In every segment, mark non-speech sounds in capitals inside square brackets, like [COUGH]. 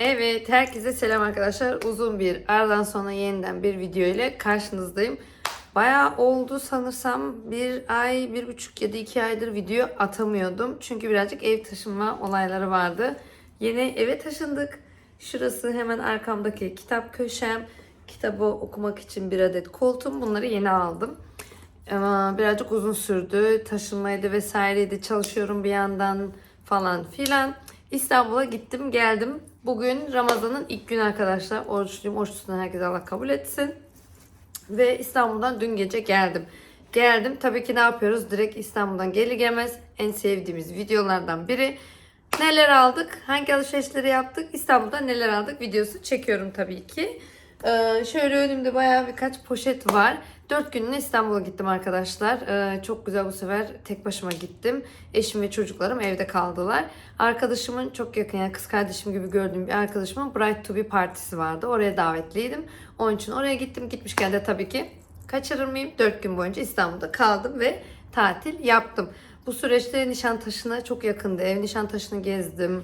Evet, herkese selam arkadaşlar. Uzun bir aradan sonra yeniden bir video ile karşınızdayım. Bayağı oldu sanırsam bir ay, bir buçuk ya da iki aydır video atamıyordum. Çünkü birazcık ev taşınma olayları vardı. Yeni eve taşındık. Şurası hemen arkamdaki kitap köşem. Kitabı okumak için bir adet koltuğum. Bunları yeni aldım. Ama birazcık uzun sürdü. Taşınmaydı vesaireydi. Çalışıyorum bir yandan falan filan. İstanbul'a gittim geldim. Bugün Ramazan'ın ilk günü arkadaşlar. Oruçluyum. Oruç tutan herkese Allah kabul etsin. Ve İstanbul'dan dün gece geldim. Geldim. Tabii ki ne yapıyoruz? Direkt İstanbul'dan gelir gelmez en sevdiğimiz videolardan biri. Neler aldık? Hangi alışverişleri yaptık? İstanbul'da neler aldık? Videosu çekiyorum tabii ki. Ee, şöyle önümde bayağı birkaç poşet var. 4 günlüğüne İstanbul'a gittim arkadaşlar. Ee, çok güzel bu sefer tek başıma gittim. Eşim ve çocuklarım evde kaldılar. Arkadaşımın çok yakın yani kız kardeşim gibi gördüğüm bir arkadaşımın Bright to be partisi vardı. Oraya davetliydim. Onun için oraya gittim. Gitmişken de tabii ki kaçırır mıyım? 4 gün boyunca İstanbul'da kaldım ve tatil yaptım. Bu süreçte Nişantaşı'na çok yakındı. Ev Nişantaşı'nı gezdim.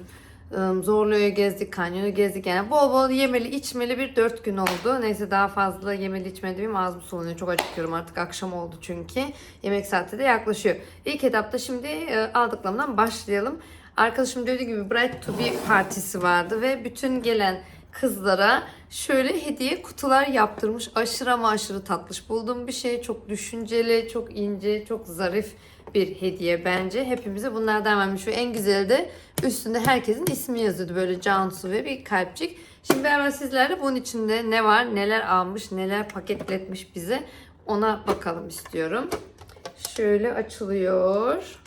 Zorlu'yu gezdik, Kanyon'u gezdik. Yani bol bol yemeli içmeli bir dört gün oldu. Neyse daha fazla yemeli içmeli bir ağzım sulanıyor. Çok acıkıyorum artık akşam oldu çünkü. Yemek saati de yaklaşıyor. İlk etapta şimdi e, aldıklarımdan başlayalım. Arkadaşım dediği gibi Bright to be partisi vardı ve bütün gelen kızlara şöyle hediye kutular yaptırmış. Aşırı ama aşırı tatlış bulduğum bir şey. Çok düşünceli, çok ince, çok zarif bir hediye bence. Hepimize bunlardan vermiş ve en güzeli de üstünde herkesin ismi yazıyordu. Böyle Cansu ve bir kalpçik. Şimdi beraber sizlerle bunun içinde ne var, neler almış, neler paketletmiş bize ona bakalım istiyorum. Şöyle açılıyor.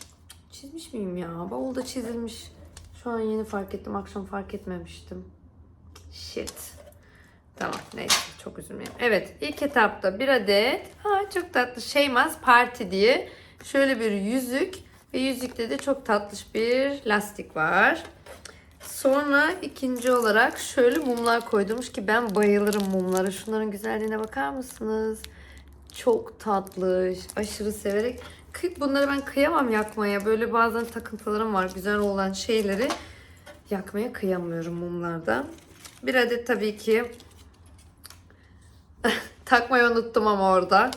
Çizmiş miyim ya? Bavulda çizilmiş. Şu an yeni fark ettim. Akşam fark etmemiştim. Shit. Tamam neyse çok üzülmeyeyim. Evet ilk etapta bir adet ha çok tatlı Şeymaz Party diye şöyle bir yüzük ve yüzükte de çok tatlış bir lastik var. Sonra ikinci olarak şöyle mumlar koydurmuş ki ben bayılırım mumlara. Şunların güzelliğine bakar mısınız? Çok tatlı. Aşırı severek. Bunları ben kıyamam yakmaya. Böyle bazen takıntılarım var. Güzel olan şeyleri yakmaya kıyamıyorum mumlarda. Bir adet tabii ki [LAUGHS] takmayı unuttum ama orada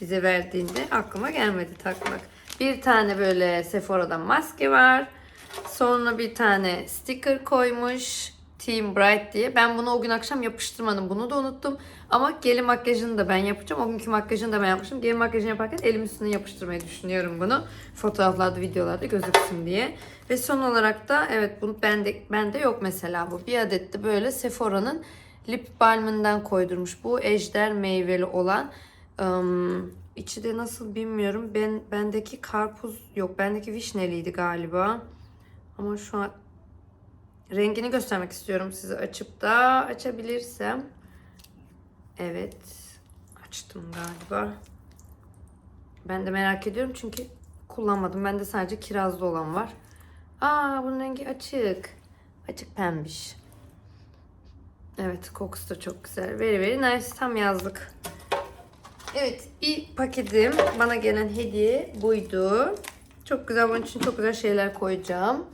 bize verdiğinde aklıma gelmedi takmak. Bir tane böyle Sephora'dan maske var. Sonra bir tane sticker koymuş. Team Bright diye. Ben bunu o gün akşam yapıştırmadım. Bunu da unuttum. Ama gelin makyajını da ben yapacağım. O günkü makyajını da ben yapmıştım. Gelin makyajını yaparken elim üstüne yapıştırmayı düşünüyorum bunu. Fotoğraflarda, videolarda gözüksün diye. Ve son olarak da evet bunu bende, bende yok mesela bu. Bir adet de böyle Sephora'nın lip balmından koydurmuş. Bu ejder meyveli olan. Im, içi de nasıl bilmiyorum. Ben bendeki karpuz yok. Bendeki vişneliydi galiba. Ama şu an rengini göstermek istiyorum size açıp da açabilirsem. Evet. Açtım galiba. Ben de merak ediyorum çünkü kullanmadım. Bende sadece kirazlı olan var. Aa bunun rengi açık. Açık pembiş. Evet kokusu da çok güzel. Very very nice. Tam yazlık. Evet ilk paketim bana gelen hediye buydu. Çok güzel bunun için çok güzel şeyler koyacağım.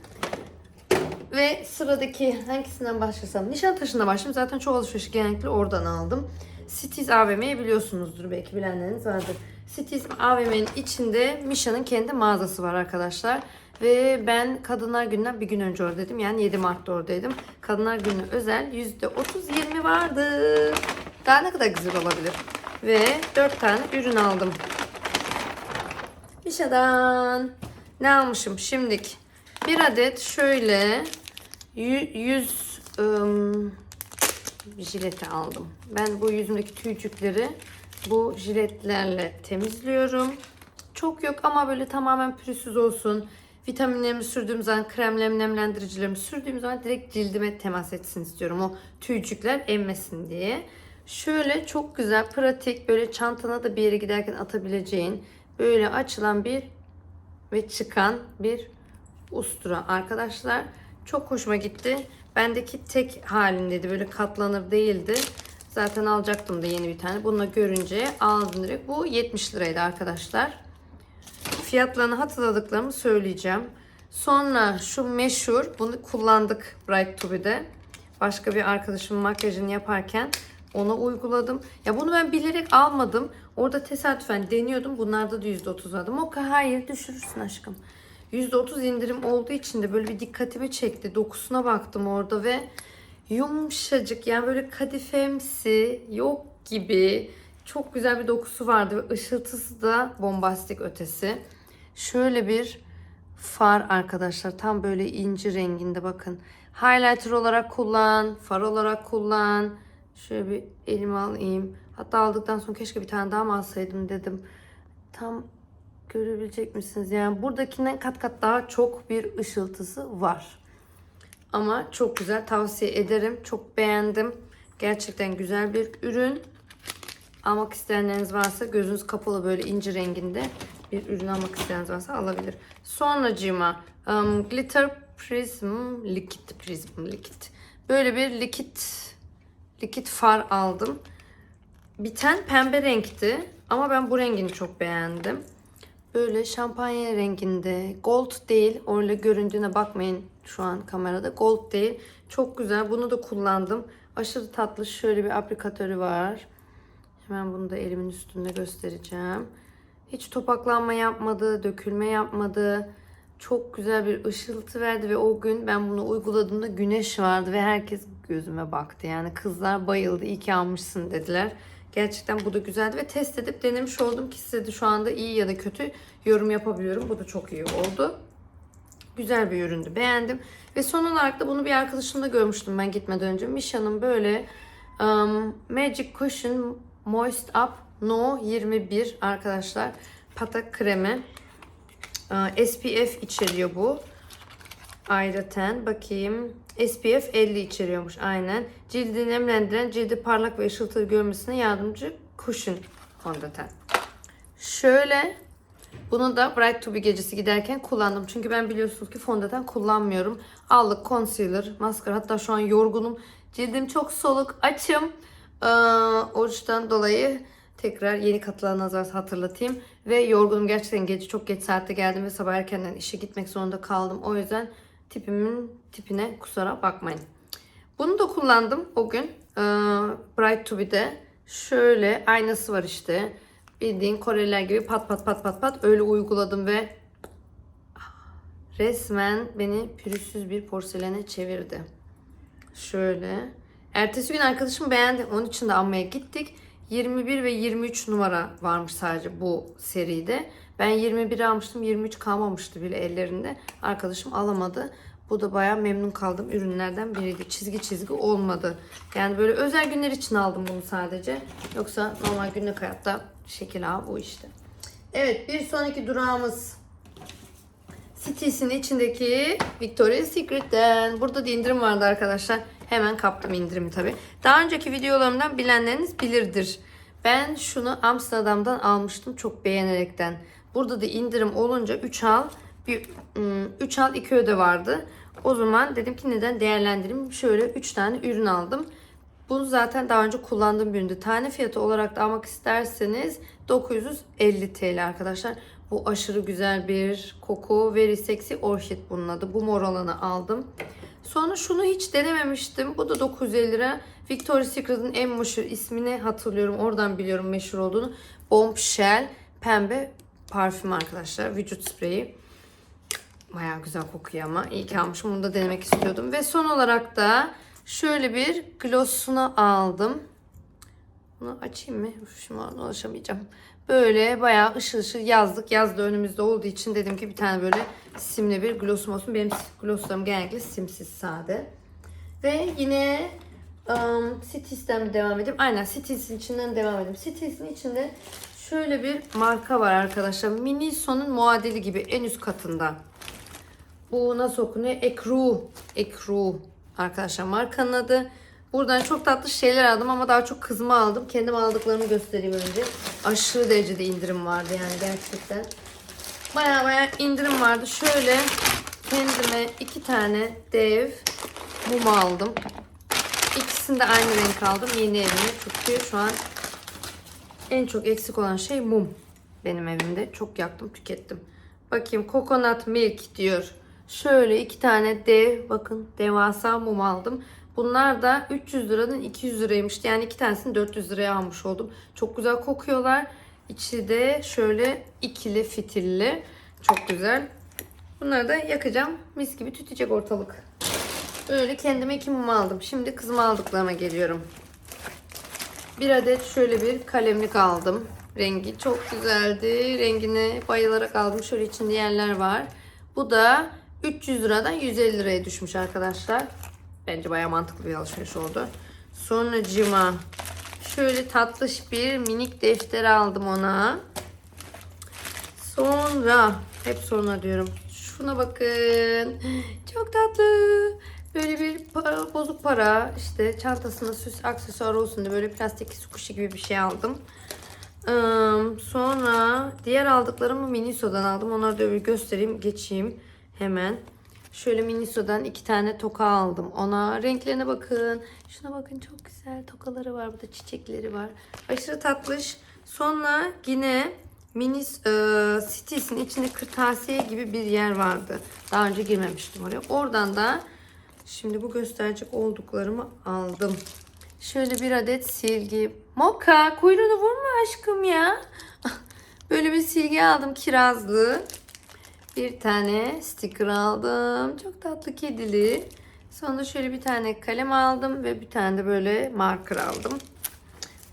Ve sıradaki hangisinden başlasam? Nişantaşı'nda başlayayım. Zaten çoğu alışverişi genellikle oradan aldım. Cities AVM'yi biliyorsunuzdur belki bilenleriniz vardır. Cities AVM'nin içinde Misha'nın kendi mağazası var arkadaşlar. Ve ben Kadınlar Günü'nden bir gün önce oradaydım. Yani 7 Mart'ta oradaydım. Kadınlar Günü özel %30-20 vardı. Daha ne kadar güzel olabilir. Ve 4 tane ürün aldım. Misha'dan ne almışım şimdik? Bir adet şöyle yü- yüz ım, jileti aldım. Ben bu yüzümdeki tüycükleri bu jiletlerle temizliyorum. Çok yok ama böyle tamamen pürüzsüz olsun. Vitaminlerimi sürdüğüm zaman, kremlerimi, nemlendiricilerimi sürdüğüm zaman direkt cildime temas etsin istiyorum. O tüycükler emmesin diye. Şöyle çok güzel, pratik, böyle çantana da bir yere giderken atabileceğin, böyle açılan bir ve çıkan bir ustura arkadaşlar. Çok hoşuma gitti. Bendeki tek halindeydi. Böyle katlanır değildi. Zaten alacaktım da yeni bir tane. Bunu görünce aldım direkt. Bu 70 liraydı arkadaşlar. Fiyatlarını hatırladıklarımı söyleyeceğim. Sonra şu meşhur bunu kullandık Bright to Be'de. başka bir arkadaşımın makyajını yaparken ona uyguladım. Ya bunu ben bilerek almadım. Orada tesadüfen deniyordum. Bunlarda da %30 vardı. Moka hayır düşürürsün aşkım. %30 indirim olduğu için de böyle bir dikkatimi çekti. Dokusuna baktım orada ve yumuşacık yani böyle kadifemsi yok gibi çok güzel bir dokusu vardı ve ışıltısı da bombastik ötesi. Şöyle bir far arkadaşlar tam böyle inci renginde bakın. Highlighter olarak kullan, far olarak kullan. Şöyle bir elime alayım. Hatta aldıktan sonra keşke bir tane daha mı alsaydım dedim. Tam görebilecek misiniz? Yani buradakinden kat kat daha çok bir ışıltısı var. Ama çok güzel tavsiye ederim. Çok beğendim. Gerçekten güzel bir ürün. Almak isteyenleriniz varsa gözünüz kapalı böyle inci renginde bir ürün almak isteyeniniz varsa alabilir. Sonracığıma um, Glitter Prism Liquid Prism Liquid. Böyle bir likit likit far aldım. Biten pembe renkti ama ben bu rengini çok beğendim. Böyle şampanya renginde. Gold değil. Öyle göründüğüne bakmayın şu an kamerada. Gold değil. Çok güzel. Bunu da kullandım. Aşırı tatlı. Şöyle bir aplikatörü var. Hemen bunu da elimin üstünde göstereceğim. Hiç topaklanma yapmadı. Dökülme yapmadı. Çok güzel bir ışıltı verdi ve o gün ben bunu uyguladığımda güneş vardı ve herkes gözüme baktı. Yani kızlar bayıldı. İyi ki almışsın dediler. Gerçekten bu da güzeldi ve test edip denemiş oldum ki size de şu anda iyi ya da kötü yorum yapabiliyorum. Bu da çok iyi oldu. Güzel bir üründü. Beğendim. Ve son olarak da bunu bir arkadaşımda görmüştüm ben gitmeden önce. Misha'nın böyle um, Magic Cushion Moist Up No 21 arkadaşlar. Patak kremi. Aa, SPF içeriyor bu. Ayrıca bakayım. SPF 50 içeriyormuş aynen. Cildi nemlendiren, cildi parlak ve ışıltılı görmesine yardımcı cushion fondöten. Şöyle bunu da Bright to be gecesi giderken kullandım. Çünkü ben biliyorsunuz ki fondöten kullanmıyorum. Allık, concealer, maskara. Hatta şu an yorgunum. Cildim çok soluk, açım. Ee, oruçtan dolayı tekrar yeni katılanlar varsa hatırlatayım. Ve yorgunum gerçekten gece çok geç saatte geldim ve sabah erkenden işe gitmek zorunda kaldım. O yüzden tipimin tipine kusura bakmayın. Bunu da kullandım o gün. Ee, Bright to be'de. Şöyle aynası var işte. Bildiğin Koreliler gibi pat pat pat pat pat öyle uyguladım ve resmen beni pürüzsüz bir porselene çevirdi. Şöyle. Ertesi gün arkadaşım beğendi. Onun için de almaya gittik. 21 ve 23 numara varmış sadece bu seride. Ben 21 almıştım. 23 kalmamıştı bile ellerinde. Arkadaşım alamadı. Bu da bayağı memnun kaldım ürünlerden biriydi. Çizgi çizgi olmadı. Yani böyle özel günler için aldım bunu sadece. Yoksa normal günlük hayatta şekil ağı bu işte. Evet bir sonraki durağımız Cities'in içindeki Victoria's Secret'ten. Burada da indirim vardı arkadaşlar. Hemen kaptım indirimi tabi. Daha önceki videolarımdan bilenleriniz bilirdir. Ben şunu Amsterdam'dan almıştım çok beğenerekten. Burada da indirim olunca 3 al bir 3 al 2 öde vardı. O zaman dedim ki neden değerlendireyim. Şöyle 3 tane ürün aldım. Bunu zaten daha önce kullandığım bir üründü. Tane fiyatı olarak da almak isterseniz 950 TL arkadaşlar. Bu aşırı güzel bir koku. Very Sexy Orchid bunun adı. Bu mor olanı aldım. Sonra şunu hiç denememiştim. Bu da 950 lira. Victoria's Secret'ın en meşhur ismini hatırlıyorum. Oradan biliyorum meşhur olduğunu. Bombshell pembe parfüm arkadaşlar. Vücut spreyi. Bayağı güzel kokuyor ama. İyi ki almışım. Bunu da denemek istiyordum. Ve son olarak da şöyle bir glossunu aldım. Bunu açayım mı? Şimdi ulaşamayacağım. Böyle bayağı ışıl ışıl yazlık. Yaz da önümüzde olduğu için dedim ki bir tane böyle simli bir glossum olsun. Benim glosslarım genellikle simsiz sade. Ve yine um, Cities'ten devam edeyim. Aynen Cities'in içinden devam edeyim. Cities'in içinde şöyle bir marka var arkadaşlar. Miniso'nun muadili gibi en üst katında. Bu nasıl okunuyor? Ekru. Ekru arkadaşlar markanın adı. Buradan çok tatlı şeyler aldım ama daha çok kızıma aldım. Kendim aldıklarımı göstereyim önce. Aşırı derecede indirim vardı yani gerçekten. Baya baya indirim vardı. Şöyle kendime iki tane dev mum aldım. İkisini de aynı renk aldım. Yeni evime. Çünkü şu an en çok eksik olan şey mum benim evimde. Çok yaktım, tükettim. Bakayım coconut milk diyor. Şöyle iki tane dev bakın devasa mum aldım. Bunlar da 300 liradan 200 liraymış. Yani iki tanesini 400 liraya almış oldum. Çok güzel kokuyorlar. İçi de şöyle ikili fitilli. Çok güzel. Bunları da yakacağım. Mis gibi tütecek ortalık. Öyle kendime iki mum aldım. Şimdi kızıma aldıklarıma geliyorum. Bir adet şöyle bir kalemlik aldım. Rengi çok güzeldi. Rengine bayılarak aldım. Şöyle içinde yerler var. Bu da 300 liradan 150 liraya düşmüş arkadaşlar. Bence baya mantıklı bir alışveriş oldu. Sonra cima. Şöyle tatlış bir minik defter aldım ona. Sonra hep sonra diyorum. Şuna bakın. [GASPS] Çok tatlı. Böyle bir para, bozuk para işte çantasına süs aksesuar olsun diye böyle plastik sukuşi gibi bir şey aldım. Sonra diğer aldıklarımı Miniso'dan aldım. Onları da bir göstereyim geçeyim hemen. Şöyle Miniso'dan iki tane toka aldım. Ona renklerine bakın. Şuna bakın çok güzel tokaları var. Burada çiçekleri var. Aşırı tatlış. Sonra yine Minis e, Cities'in içinde kırtasiye gibi bir yer vardı. Daha önce girmemiştim oraya. Oradan da şimdi bu gösterecek olduklarımı aldım. Şöyle bir adet silgi. Moka kuyruğunu vurma aşkım ya. [LAUGHS] Böyle bir silgi aldım kirazlı. Bir tane sticker aldım. Çok tatlı kedili. Sonra şöyle bir tane kalem aldım ve bir tane de böyle marker aldım.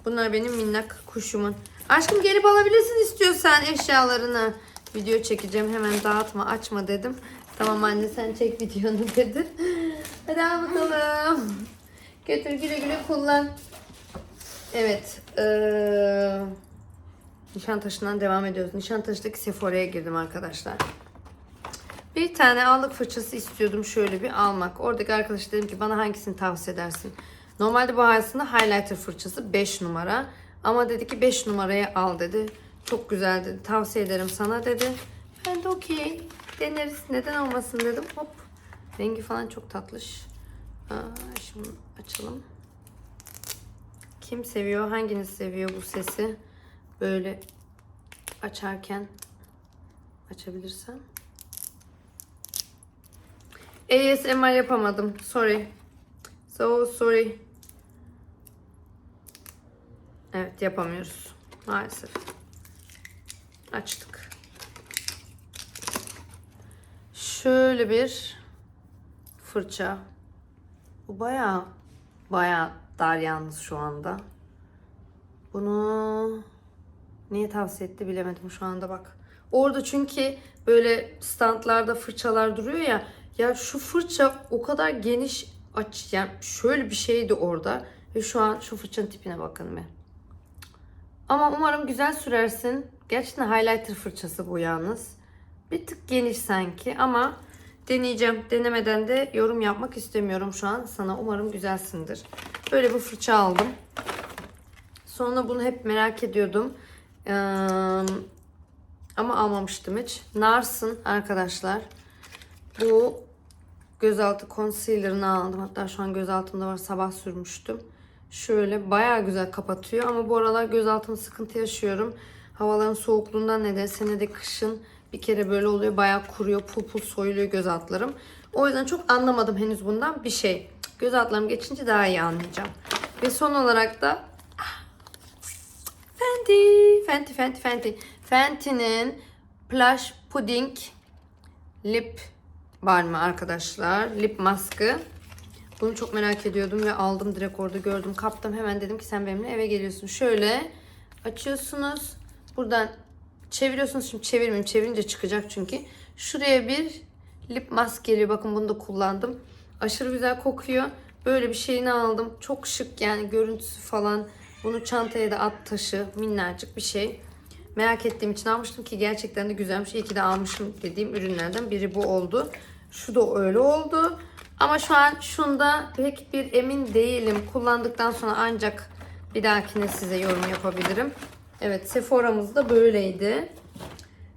Bunlar benim minnak kuşumun. Aşkım gelip alabilirsin istiyorsan eşyalarını. Video çekeceğim hemen dağıtma açma dedim. Tamam anne sen çek videonu [LAUGHS] dedi. Hadi al bakalım. Götür güle güle kullan. Evet. Ee, Nişantaşı'ndan devam ediyoruz. Nişantaşı'daki Sephora'ya girdim arkadaşlar. Bir tane allık fırçası istiyordum şöyle bir almak. Oradaki arkadaş dedim ki bana hangisini tavsiye edersin? Normalde bu aslında highlighter fırçası 5 numara. Ama dedi ki 5 numaraya al dedi. Çok güzel dedi. Tavsiye ederim sana dedi. Ben de okey. Deneriz. Neden olmasın dedim. Hop. Rengi falan çok tatlış. Aa, şimdi açalım. Kim seviyor? Hanginiz seviyor bu sesi? Böyle açarken açabilirsem. ASMR yapamadım. Sorry. So sorry. Evet yapamıyoruz. Maalesef. Açtık. Şöyle bir fırça. Bu baya baya dar yalnız şu anda. Bunu niye tavsiye etti bilemedim şu anda bak. Orada çünkü böyle standlarda fırçalar duruyor ya. Ya şu fırça o kadar geniş aç yani şöyle bir şeydi orada. Ve şu an şu fırçanın tipine bakın be. Ama umarım güzel sürersin. Gerçekten highlighter fırçası bu yalnız. Bir tık geniş sanki ama deneyeceğim. Denemeden de yorum yapmak istemiyorum şu an. Sana umarım güzelsindir. Böyle bir fırça aldım. Sonra bunu hep merak ediyordum. Ee, ama almamıştım hiç. Nars'ın arkadaşlar. Bu gözaltı concealer'ını aldım. Hatta şu an gözaltımda var. Sabah sürmüştüm. Şöyle bayağı güzel kapatıyor. Ama bu aralar gözaltım sıkıntı yaşıyorum. Havaların soğukluğundan ne de kışın bir kere böyle oluyor. Bayağı kuruyor. Pul pul soyuluyor göz altlarım. O yüzden çok anlamadım henüz bundan bir şey. Göz altlarım geçince daha iyi anlayacağım. Ve son olarak da ah, Fenty. Fenty, Fenty, Fenty. Fenty'nin Plush Pudding Lip Balmı arkadaşlar. Lip maskı. Bunu çok merak ediyordum ve aldım direkt orada gördüm. Kaptım hemen dedim ki sen benimle eve geliyorsun. Şöyle açıyorsunuz. Buradan çeviriyorsunuz. Şimdi çevirmeyeyim. Çevirince çıkacak çünkü. Şuraya bir lip mask geliyor. Bakın bunu da kullandım. Aşırı güzel kokuyor. Böyle bir şeyini aldım. Çok şık yani görüntüsü falan. Bunu çantaya da at taşı. Minnacık bir şey. Merak ettiğim için almıştım ki gerçekten de güzelmiş. İyi ki de almışım dediğim ürünlerden biri bu oldu. Şu da öyle oldu. Ama şu an şunda pek bir emin değilim. Kullandıktan sonra ancak bir dahakine size yorum yapabilirim. Evet Sephora'mız da böyleydi.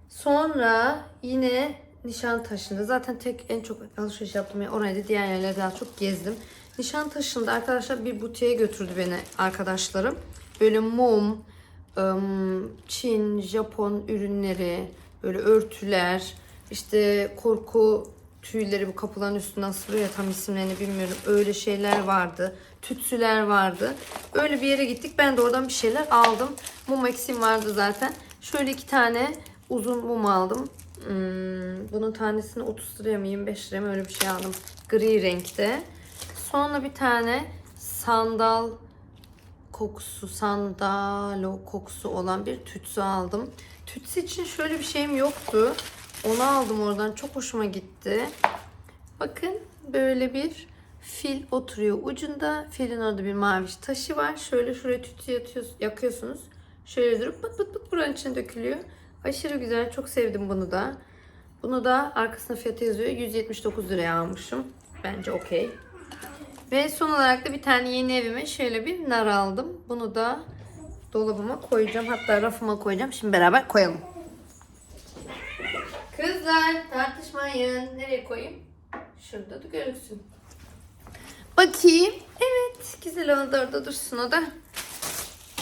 Sonra yine Nişantaşı'nda zaten tek en çok alışveriş yaptım. Yani oraya da diğer yerlerde daha çok gezdim. Nişantaşı'nda arkadaşlar bir butiğe götürdü beni arkadaşlarım. Böyle mum, Çin, Japon ürünleri, böyle örtüler, işte korku tüyleri bu kapıların üstüne asılıyor ya tam isimlerini bilmiyorum. Öyle şeyler vardı. Tütsüler vardı. Öyle bir yere gittik. Ben de oradan bir şeyler aldım. Mum eksiğim vardı zaten. Şöyle iki tane uzun mum aldım. Hmm, bunun tanesini 30 liraya mı 25 liraya mı öyle bir şey aldım. Gri renkte. Sonra bir tane sandal kokusu, sandalo kokusu olan bir tütsü aldım. Tütsü için şöyle bir şeyim yoktu. Onu aldım oradan. Çok hoşuma gitti. Bakın böyle bir fil oturuyor ucunda. Filin orada bir mavi taşı var. Şöyle şuraya yatıyorsunuz, yakıyorsunuz. Şöyle durup pıt pıt pıt buranın içine dökülüyor. Aşırı güzel. Çok sevdim bunu da. Bunu da arkasında fiyatı yazıyor. 179 liraya almışım. Bence okey. Ve son olarak da bir tane yeni evime şöyle bir nar aldım. Bunu da dolabıma koyacağım. Hatta rafıma koyacağım. Şimdi beraber koyalım. Kızlar tartışmayın. Nereye koyayım? Şurada da görünsün. Bakayım. Evet. Güzel oldu orada dursun o da.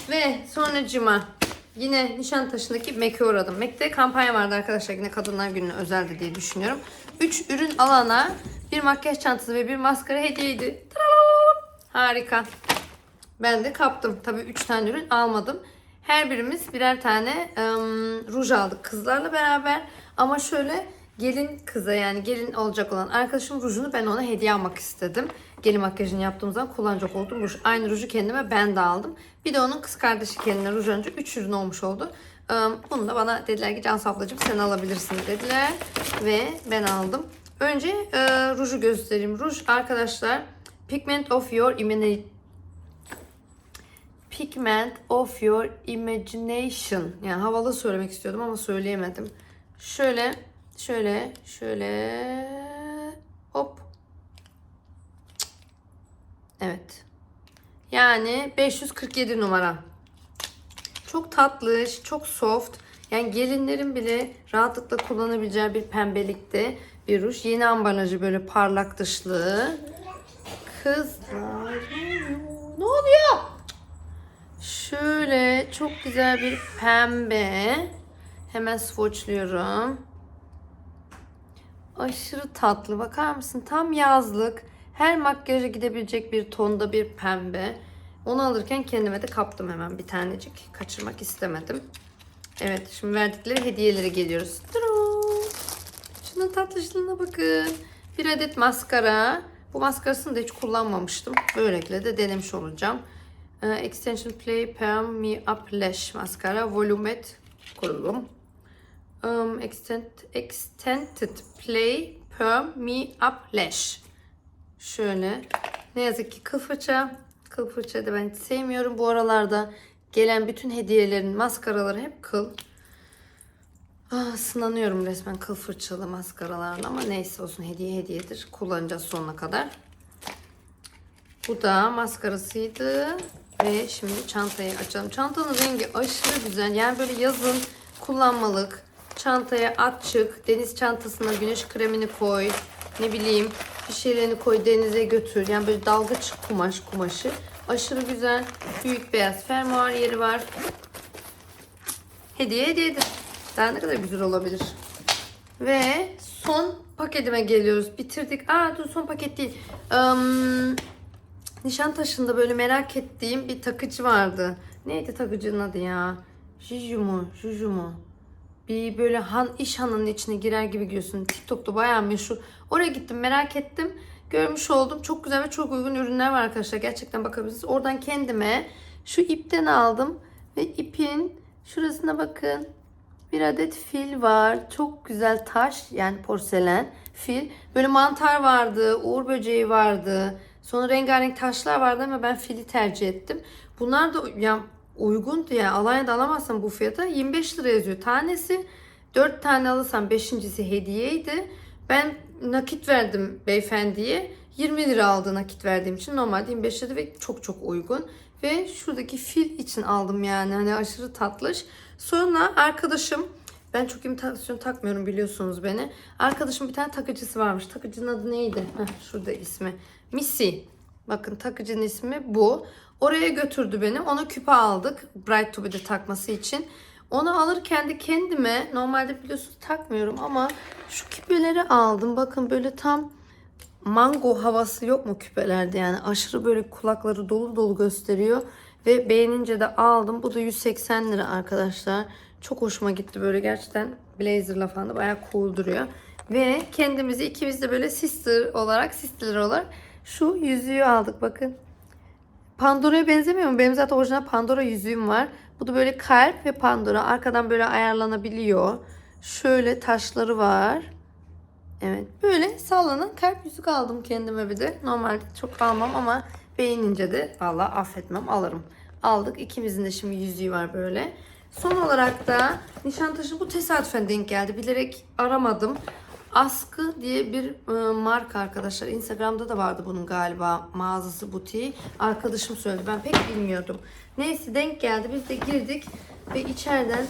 Ve sonracıma yine Nişantaşı'ndaki Mac'e uğradım. Mac'te kampanya vardı arkadaşlar. Yine Kadınlar Günü'ne özeldi diye düşünüyorum. 3 ürün alana bir makyaj çantası ve bir maskara hediyeydi. Tadam! Harika. Ben de kaptım. Tabii 3 tane ürün almadım. Her birimiz birer tane ım, ruj aldık kızlarla beraber. Ama şöyle gelin kıza yani gelin olacak olan arkadaşım rujunu ben ona hediye almak istedim. Gelin makyajını yaptığım zaman kullanacak olduğum ruj. Aynı ruju kendime ben de aldım. Bir de onun kız kardeşi kendine ruj önce 3 ürün olmuş oldu. Im, Bunu da bana dediler ki Cansu ablacığım sen alabilirsin dediler. Ve ben aldım. Önce e, ruju göstereyim. Ruj arkadaşlar Pigment of Your Imagination Pigment of your imagination. Yani havalı söylemek istiyordum ama söyleyemedim. Şöyle, şöyle, şöyle. Hop. Evet. Yani 547 numara. Çok tatlış, çok soft. Yani gelinlerin bile rahatlıkla kullanabileceği bir pembelikte bir ruj. Yeni ambalajı böyle parlak dışlı. Kızlar. Ne oluyor? Şöyle çok güzel bir pembe. Hemen swatchlıyorum. Aşırı tatlı. Bakar mısın? Tam yazlık. Her makyaja gidebilecek bir tonda bir pembe. Onu alırken kendime de kaptım hemen bir tanecik. Kaçırmak istemedim. Evet şimdi verdikleri hediyelere geliyoruz. Tıroo. Şunun tatlışlığına bakın. Bir adet maskara. Bu maskarasını da hiç kullanmamıştım. Böylelikle de denemiş olacağım. Ee, Extension Play Perm Me Up Lash Mascara Volumet kurulum. Um, extend, extended Play Perm Me Up Lash. Şöyle. Ne yazık ki kıl fırça. Kıl fırçayı da ben hiç sevmiyorum. Bu aralarda gelen bütün hediyelerin maskaraları hep kıl. Ah, sınanıyorum resmen kıl fırçalı maskaralarla ama neyse olsun hediye hediyedir. Kullanacağız sonuna kadar. Bu da maskarasıydı. Ve şimdi çantayı açalım. Çantanın rengi aşırı güzel. Yani böyle yazın kullanmalık. Çantaya at çık. Deniz çantasına güneş kremini koy. Ne bileyim bir şeylerini koy denize götür. Yani böyle dalgıç kumaş kumaşı. Aşırı güzel. Büyük beyaz fermuar yeri var. Hediye hediyedir. Daha ne kadar güzel olabilir. Ve son paketime geliyoruz. Bitirdik. Aa dur son paket değil. Um, Nişantaşı'nda böyle merak ettiğim bir takıcı vardı. Neydi takıcının adı ya? Juju mu? Juju mu? Bir böyle han iş hanının içine girer gibi gidiyorsun. TikTok'ta bayağı meşhur. Oraya gittim merak ettim. Görmüş oldum. Çok güzel ve çok uygun ürünler var arkadaşlar. Gerçekten bakabilirsiniz. Oradan kendime şu ipten aldım. Ve ipin şurasına bakın. Bir adet fil var. Çok güzel taş yani porselen fil. Böyle mantar vardı. Uğur böceği vardı. Sonra rengarenk taşlar vardı ama ben fili tercih ettim. Bunlar da ya uygundu ya. Alanya'da alamazsam bu fiyata 25 lira yazıyor tanesi. 4 tane alırsam 5.si hediyeydi. Ben nakit verdim beyefendiye. 20 lira aldı nakit verdiğim için. Normalde 25 lira ve çok çok uygun. Ve şuradaki fil için aldım yani. Hani aşırı tatlış. Sonra arkadaşım ben çok imitasyon takmıyorum biliyorsunuz beni. Arkadaşım bir tane takıcısı varmış. Takıcının adı neydi? Heh, şurada ismi. Missy. Bakın takıcının ismi bu. Oraya götürdü beni. Ona küpe aldık. Bright to be de takması için. Onu alırken de kendime normalde biliyorsunuz takmıyorum ama şu küpeleri aldım. Bakın böyle tam mango havası yok mu küpelerde yani aşırı böyle kulakları dolu dolu gösteriyor ve beğenince de aldım. Bu da 180 lira arkadaşlar. Çok hoşuma gitti böyle gerçekten blazerla falan da bayağı cool duruyor. Ve kendimizi ikimiz de böyle sister olarak sister olarak şu yüzüğü aldık bakın. Pandora'ya benzemiyor mu? Benim zaten orijinal Pandora yüzüğüm var. Bu da böyle kalp ve Pandora. Arkadan böyle ayarlanabiliyor. Şöyle taşları var. Evet. Böyle sallanan kalp yüzük aldım kendime bir de. Normalde çok almam ama beğenince de valla affetmem alırım. Aldık. İkimizin de şimdi yüzüğü var böyle. Son olarak da Nişantaşı bu tesadüfen denk geldi. Bilerek aramadım. Askı diye bir e, marka arkadaşlar. Instagram'da da vardı bunun galiba mağazası butiği. Arkadaşım söyledi. Ben pek bilmiyordum. Neyse denk geldi. Biz de girdik ve içeriden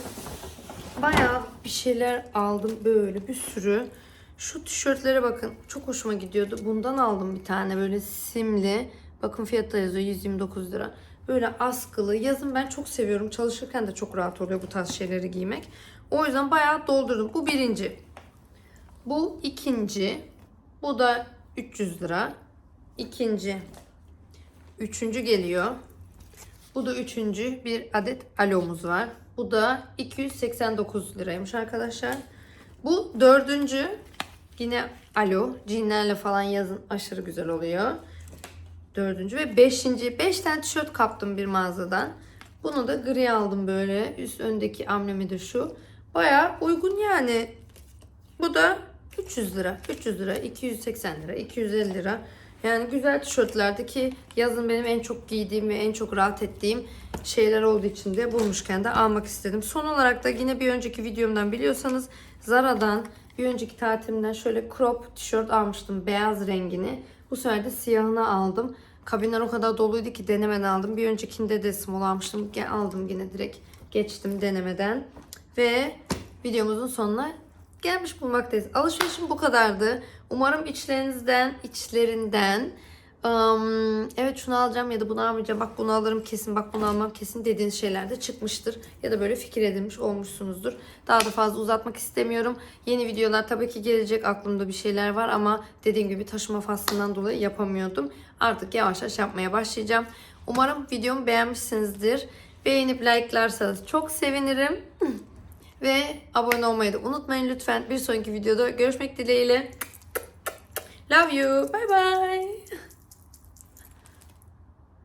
bayağı bir şeyler aldım böyle bir sürü. Şu tişörtlere bakın. Çok hoşuma gidiyordu. Bundan aldım bir tane böyle simli. Bakın fiyatı da yazıyor 129 lira. Böyle askılı. Yazın ben çok seviyorum. Çalışırken de çok rahat oluyor bu tarz şeyleri giymek. O yüzden bayağı doldurdum. Bu birinci. Bu ikinci. Bu da 300 lira. İkinci. Üçüncü geliyor. Bu da üçüncü bir adet alomuz var. Bu da 289 liraymış arkadaşlar. Bu dördüncü yine alo. Cinlerle falan yazın aşırı güzel oluyor. Dördüncü ve beşinci. Beş tane tişört kaptım bir mağazadan. Bunu da gri aldım böyle. Üst öndeki amblemi de şu. Baya uygun yani. Bu da 300 lira. 300 lira, 280 lira, 250 lira. Yani güzel tişörtlerde ki yazın benim en çok giydiğim ve en çok rahat ettiğim şeyler olduğu için de bulmuşken de almak istedim. Son olarak da yine bir önceki videomdan biliyorsanız Zara'dan bir önceki tatilimden şöyle crop tişört almıştım beyaz rengini. Bu sefer de siyahını aldım. Kabinler o kadar doluydu ki denemeden aldım. Bir öncekinde de small almıştım. Aldım yine direkt geçtim denemeden. Ve videomuzun sonuna gelmiş bulmaktayız. Alışverişim bu kadardı. Umarım içlerinizden, içlerinden ım, evet şunu alacağım ya da bunu almayacağım. Bak bunu alırım kesin, bak bunu almam kesin dediğiniz şeyler de çıkmıştır. Ya da böyle fikir edinmiş olmuşsunuzdur. Daha da fazla uzatmak istemiyorum. Yeni videolar tabii ki gelecek. Aklımda bir şeyler var ama dediğim gibi taşıma faslından dolayı yapamıyordum. Artık yavaş yavaş yapmaya başlayacağım. Umarım videomu beğenmişsinizdir. Beğenip like'larsanız çok sevinirim. [LAUGHS] Ve abone olmayı da unutmayın lütfen. Bir sonraki videoda görüşmek dileğiyle. Love you. Bye bye.